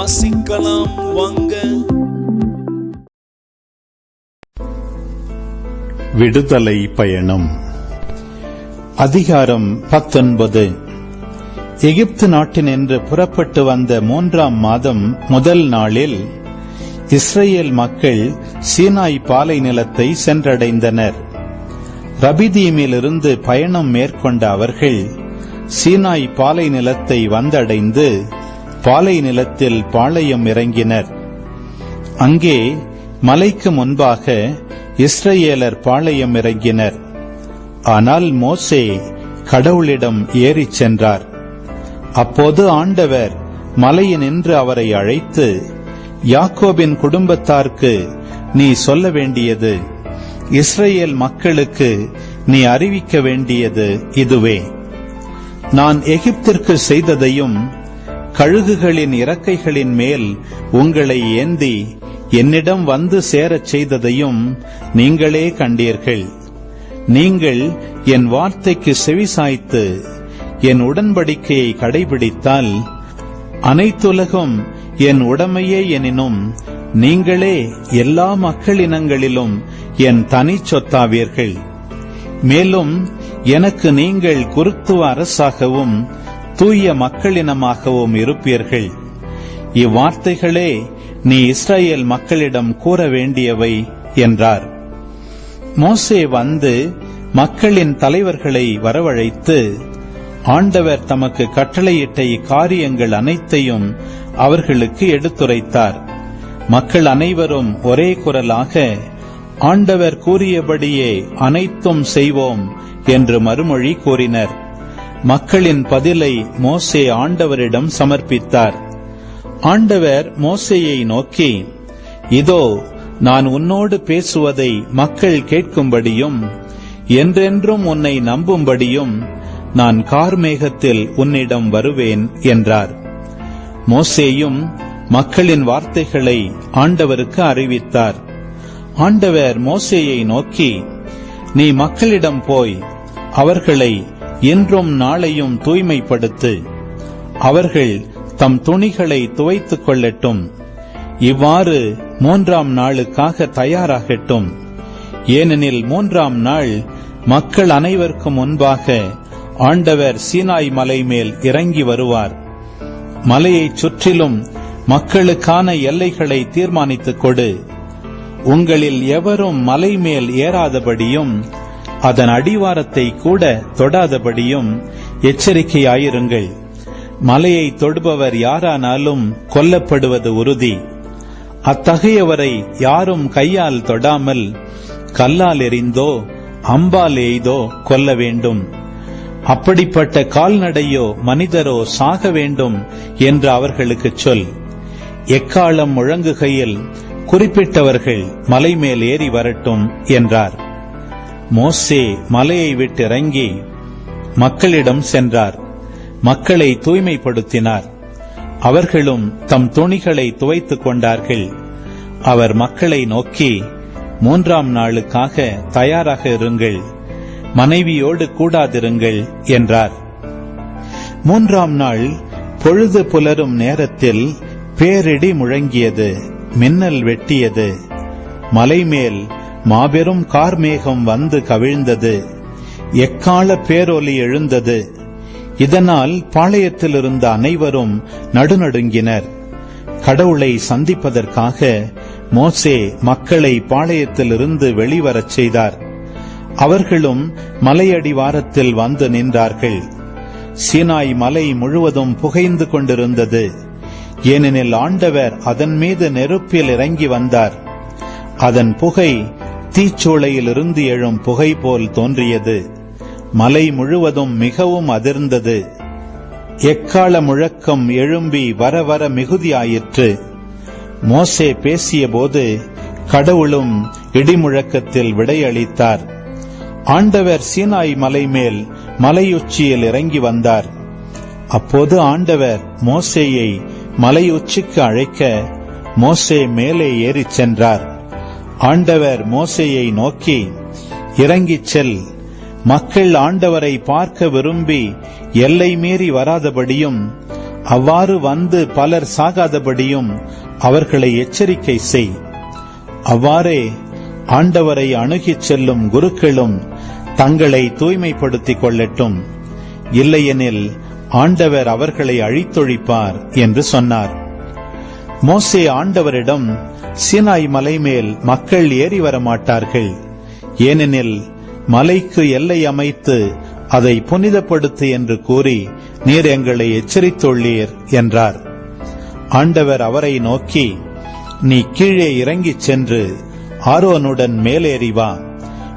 வாசிக்கலாம் வாங்க. விடுதலை பயணம். அதிகாரம் பத்தொன்பது. எகிப்து நாட்டினின்று புறப்பட்டு வந்த மூன்றாம் மாதம் முதல் நாளில் இஸ்ரேல் மக்கள் சீனாய் பாலை நிலத்தை சென்றடைந்தனர். ரபிதீமிலிருந்து பயணம் மேற்கொண்ட அவர்கள் சீனாய் பாலை நிலத்தை வந்தடைந்து பாலை நிலத்தில் பாளையம் இறங்கினர். அங்கே மலைக்கு முன்பாக இஸ்ரேலர் பாளையம் இறங்கினர். ஆனால் மோசே கடவுளிடம் ஏறிச் சென்றார். அப்போது ஆண்டவர் மலையினின்று அவரை அழைத்து யாக்கோபின் குடும்பத்தார்க்கு நீ சொல்ல வேண்டியது இஸ்ரேல் மக்களுக்கு நீ அறிவிக்க வேண்டியது இதுவே. நான் எகிப்திற்கு செய்ததையும் கழுகுகளின் இறக்கைகளின் மேல் உங்களை ஏந்தி என்னிடம் வந்து சேரச் செய்ததையும் நீங்களே கண்டீர்கள். நீங்கள் என் வார்த்தைக்கு செவிசாய்த்து என் உடன்படிக்கையை கடைபிடித்தால் அனைத்துலகும் என் உடமையே எனினும் நீங்களே எல்லா மக்களினங்களிலும் என் தனி சொத்தாவீர்கள். மேலும் எனக்கு நீங்கள் குருத்துவ அரசாகவும் தூய மக்களினமாகவும் இருப்பீர்கள். இவ்வார்த்தைகளே நீ இஸ்ரேல் மக்களிடம் கூற வேண்டியவை என்றார். மோசே வந்து மக்களின் தலைவர்களை வரவழைத்து ஆண்டவர் தமக்கு கட்டளையிட்ட இக்காரியங்கள் அனைத்தையும் அவர்களுக்கு எடுத்துரைத்தார். மக்கள் அனைவரும் ஒரே குரலாக ஆண்டவர் கூறியபடியே அனைத்தும் செய்வோம் என்று மறுமொழி கூறினர். மக்களின் பதிலை மோசே ஆண்டவரிடம் சமர்ப்பித்தார். ஆண்டவர் மோசேயை நோக்கி இதோ நான் உன்னோடு பேசுவதை மக்கள் கேட்கும்படியும் என்றென்றும் உன்னை நம்பும்படியும் நான் கார்மேகத்தில் உன்னிடம் வருவேன் என்றார். மோசேயும் மக்களின் வார்த்தைகளை ஆண்டவருக்கு அறிவித்தார். ஆண்டவர் மோசேயை நோக்கி நீ மக்களிடம் போய் அவர்களை இன்றும் நாளையும் தூய்மைப்படுத்து. அவர்கள் தம் துணிகளை துவைத்துக் கொள்ளட்டும். இவ்வாறு மூன்றாம் நாளுக்காக தயாராகட்டும். ஏனெனில் மூன்றாம் நாள் மக்கள் அனைவருக்கும் முன்பாக ஆண்டவர் சீனாய் மலை மேல் இறங்கி வருவார். மலையைச் சுற்றிலும் மக்களுக்கான எல்லைகளை தீர்மானித்துக் கொடு. உங்களில் எவரும் மலை மேல் ஏறாதபடியும் அதன் அடிவாரத்தை கூட தொடாதபடியும் எச்சரிக்கையாயிருங்கள். மலையை தொடுபவர் யாரானாலும் கொல்லப்படுவது உறுதி. அத்தகையவரை யாரும் கையால் தொடாமல் கல்லால் எறிந்தோ அம்பால் எய்தோ கொல்ல வேண்டும். அப்படிப்பட்ட கால்நடையோ மனிதரோ சாக வேண்டும் என்று அவர்களுக்குச் சொல். எக்காலம் முழங்குகையில் குறிப்பிட்டவர்கள் மலை மேல் ஏறி வரட்டும் என்றார். மோசே மலையை விட்டு இறங்கி மக்களிடம் சென்றார். மக்களை தூய்மைப்படுத்தினார். அவர்களும் தம் துணிகளை துவைத்துக் கொண்டார்கள். அவர் மக்களை நோக்கி மூன்றாம் நாளுக்காக தயாராக இருங்கள். மனைவியோடு கூடாதிருங்கள் என்றார். மூன்றாம் நாள் பொழுது புலரும் நேரத்தில் பேரிடி முழங்கியது மின்னல் வெட்டியது. மலைமேல் மாபெரும் கார்மேகம் வந்து கவிழ்ந்தது. எக்கால பேரொலி எழுந்தது. இதனால் பாளையத்தில் இருந்த அனைவரும் நடுநடுங்கினர். கடவுளை சந்திப்பதற்காக மோசே மக்களை பாளையத்திலிருந்து வெளிவரச் செய்தார். அவர்களும் மலையடிவாரத்தில் வந்து நின்றார்கள். சீனாய் மலை முழுவதும் புகைந்து கொண்டிருந்தது. ஏனெனில் ஆண்டவர் அதன் மீது நெருப்பில் இறங்கி வந்தார். அதன் புகை தீச்சூளையிலிருந்து எழும் புகை போல் தோன்றியது. மலை முழுவதும் மிகவும் அதிர்ந்தது. எக்கால முழக்கம் எழும்பி வர வர மிகுதியாயிற்று. மோசே பேசியபோது கடவுளும் இடிமுழக்கத்தில் விடையளித்தார். ஆண்டவர் சீனாய் மலை மேல் மலையுச்சியில் இறங்கி வந்தார். அப்போது ஆண்டவர் மோசேயை மலையுச்சிக்கு அழைக்க மோசே மேலே ஏறிச் சென்றார். ஆண்டவர் மோசையை நோக்கி இறங்கிச் செல். மக்கள் ஆண்டவரை பார்க்க விரும்பி எல்லை மீறி வராதபடியும் அவ்வாறு வந்து பலர் சாகாதபடியும் அவர்களை எச்சரிக்கை செய். அவ்வாறே ஆண்டவரை அணுகிச் செல்லும் குருக்களும் தங்களை தூய்மைப்படுத்திக் கொள்ளட்டும். இல்லையெனில் ஆண்டவர் அவர்களை அழித்தொழிப்பார் என்று சொன்னார். மோசே ஆண்டவரிடம் சீனாய் மலை மேல் மக்கள் ஏறி வர மாட்டார்கள் ஏனெனில் மலைக்கு எல்லை அமைத்து அதை புனிதப்படுத்து என்று கூறி நீர் எங்களை எச்சரித்துள்ளீர் என்றார். ஆண்டவர் அவரை நோக்கி நீ கீழே இறங்கிச் சென்று ஆரோனுடன் மேலேறி வா.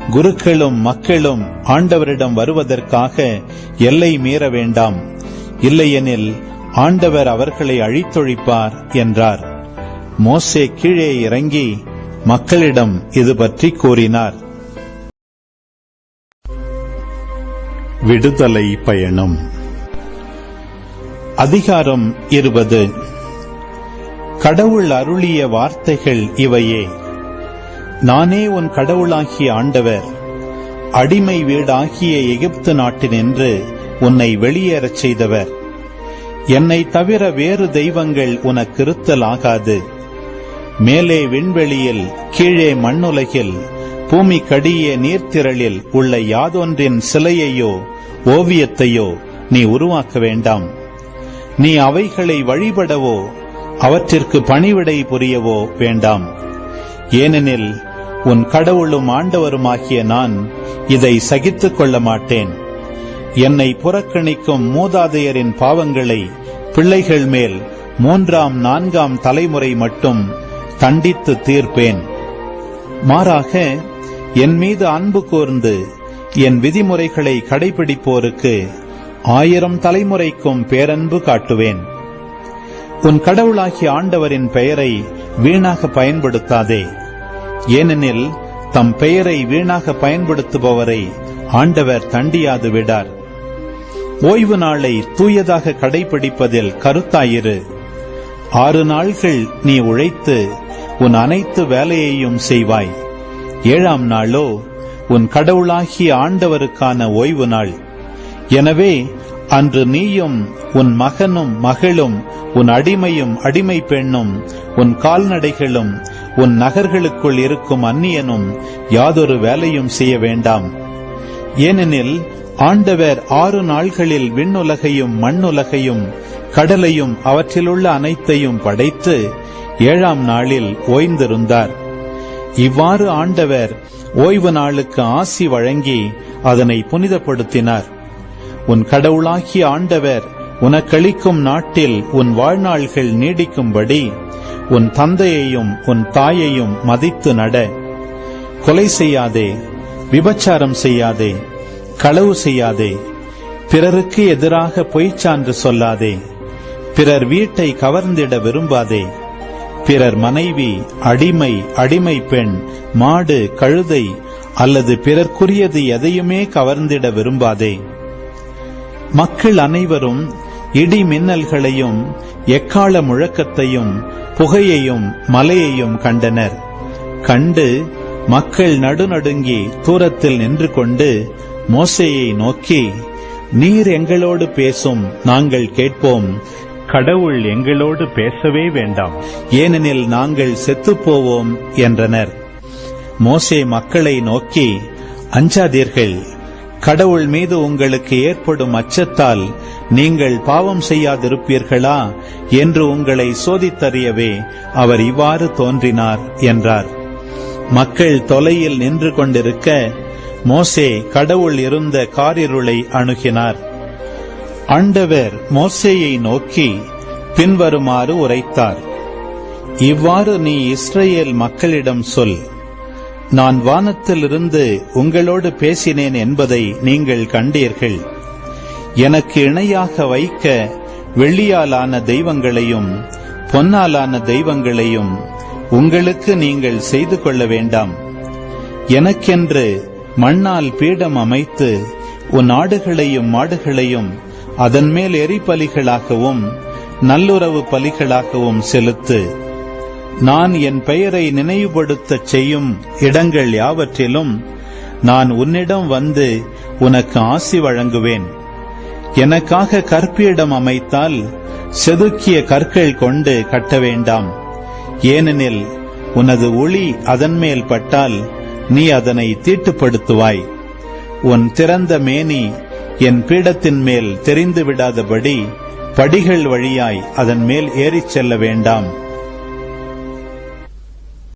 குருக்களும் மக்களும் ஆண்டவரிடம் வருவதற்காக எல்லை மீற வேண்டாம். இல்லையெனில் ஆண்டவர் அவர்களை அழித்தொழிப்பார் என்றார். மோசே கீழே இறங்கி மக்களிடம் இது பற்றி கூறினார். விடுதலை பயணம். அதிகாரம் இருபது. கடவுள் அருளிய வார்த்தைகள் இவையே. நானே உன் கடவுளாகிய ஆண்டவர். அடிமை வீடாகிய எகிப்து நாட்டினின்று உன்னை வெளியேறச் செய்தவர். என்னை தவிர வேறு தெய்வங்கள் உனக்கு இருத்தலாகாது. மேலே விண்வெளியில் கீழே மண்ணுலகில் பூமி கடிய நீர்த்திரளில் உள்ள யாதொன்றின் சிலையையோ ஓவியத்தையோ நீ உருவாக்க வேண்டாம். நீ அவைகளை வழிபடவோ அவற்றிற்கு பணிவிடை புரியவோ வேண்டாம். ஏனெனில் உன் கடவுளும் ஆண்டவருமாகிய நான் இதை சகித்துக் கொள்ள மாட்டேன். என்னை புறக்கணிக்கும் மூதாதையரின் பாவங்களை பிள்ளைகள் மேல் மூன்றாம் நான்காம் தலைமுறை மட்டும் தண்டித்து தீர்ப்பேன். மாறாக என் மீது அன்பு கூர்ந்து என் விதிமுறைகளை கடைபிடிப்போருக்கு ஆயிரம் தலைமுறைக்கும் பேரன்பு காட்டுவேன். உன் கடவுளாகிய ஆண்டவரின் பெயரை வீணாக பயன்படுத்தாதே. ஏனெனில் தம் பெயரை வீணாக பயன்படுத்துபவரை ஆண்டவர் தண்டியாது விடார். ஓய்வு நாளை தூயதாக கடைபிடிப்பதில் கருத்தாயிரு. ஆறு நாள்கள் நீ உழைத்து உன் அனைத்து வேலையையும் செய்வாய். ஏழாம் நாளோ உன் கடவுளாகிய ஆண்டவருக்கான ஓய்வு நாள். எனவே அன்று நீயும் உன் மகனும் மகளும் உன் அடிமையும் அடிமை பெண்ணும் உன் கால்நடைகளும் உன் நகர்களுக்குள் இருக்கும் அந்நியனும் யாதொரு வேலையும் செய்ய வேண்டாம். ஏனெனில் ஆண்டவர் ஆறு நாள்களில் விண்ணுலகையும் மண்ணுலகையும் கடலையும் அவற்றிலுள்ள அனைத்தையும் படைத்து ஏழாம் நாளில் ஓய்ந்திருந்தார். இவ்வாறு ஆண்டவர் ஓய்வு நாளுக்கு ஆசி வழங்கி அதனை புனிதப்படுத்தினார். உன் கடவுளாகிய ஆண்டவர் உனக்களிக்கும் நாட்டில் உன் வாழ்நாள்கள் நீடிக்கும்படி உன் தந்தையையும் உன் தாயையும் மதித்து நட. கொலை செய்யாதே விபச்சாரம் செய்யாதே களவு செய்யாதே பிறருக்கு எதிராக பொய்ச்சான்று சொல்லாதே பிறர் வீட்டை கவர்ந்திட விரும்பாதே. பிறர் மனைவி அடிமை அடிமை பெண் மாடு கழுதை அல்லது பிறர்க்குரியது எதையுமே கவர்ந்திட விரும்பாதே. மக்கள் அனைவரும் இடி மின்னல்களையும் எக்கால முழக்கத்தையும் புகையையும் மலையையும் கண்டனர். கண்டு மக்கள் நடுநடுங்கி தூரத்தில் நின்று கொண்டு மோசையை நோக்கி நீர் எங்களோடு பேசும் நாங்கள் கேட்போம் கடவுள் எங்களோடு பேசவே வேண்டாம். ஏனெனில் நாங்கள் செத்துப்போவோம் என்றனர். மோசே மக்களை நோக்கி அஞ்சாதீர்கள். கடவுள் மீது உங்களுக்கு ஏற்படும் அச்சத்தால் நீங்கள் பாவம் செய்யாதிருப்பீர்களா என்று உங்களை சோதித்தறியவே அவர் இவ்வாறு தோன்றினார் என்றார். மக்கள் தொலையில் நின்று கொண்டிருக்க மோசே கடவுள் இருந்த காரிருளை அணுகினார். ஆண்டவர் மோசேயை நோக்கி பின்வருமாறு உரைத்தார். இவ்வாறு நீ இஸ்ரேல் மக்களிடம் சொல். நான் வானத்திலிருந்து உங்களோடு பேசினேன் என்பதை நீங்கள் கண்டீர்கள். எனக்கு இணையாக வைக்க வெள்ளியாலான தெய்வங்களையும் பொன்னாலான தெய்வங்களையும் உங்களுக்கு நீங்கள் செய்து கொள்ள வேண்டாம். எனக்கென்று மண்ணால் பீடம் அமைத்து உன் ஆடுகளையும் மாடுகளையும் அதன் மேல் எரிபலிகளாகவும் நல்லுறவு பலிகளாகவும் செலுத்து. நான் என் பெயரை நினைவுபடுத்தச் செய்யும் இடங்கள் யாவற்றிலும் நான் உன்னிடம் வந்து உனக்கு ஆசி வழங்குவேன். எனக்காக கற்பியிடம் அமைத்தால் செதுக்கிய கற்கள் கொண்டு கட்ட வேண்டாம். ஏனெனில் உனது ஒளி அதன் மேல் பட்டால் நீ அதனை தீட்டுப்படுத்துவாய். உன் திறந்த மேனி என் பீடத்தின் மேல் தெரிந்து விடாதபடி படிகள் வழியாய் அதன் மேல் ஏறிச் செல்ல வேண்டாம்.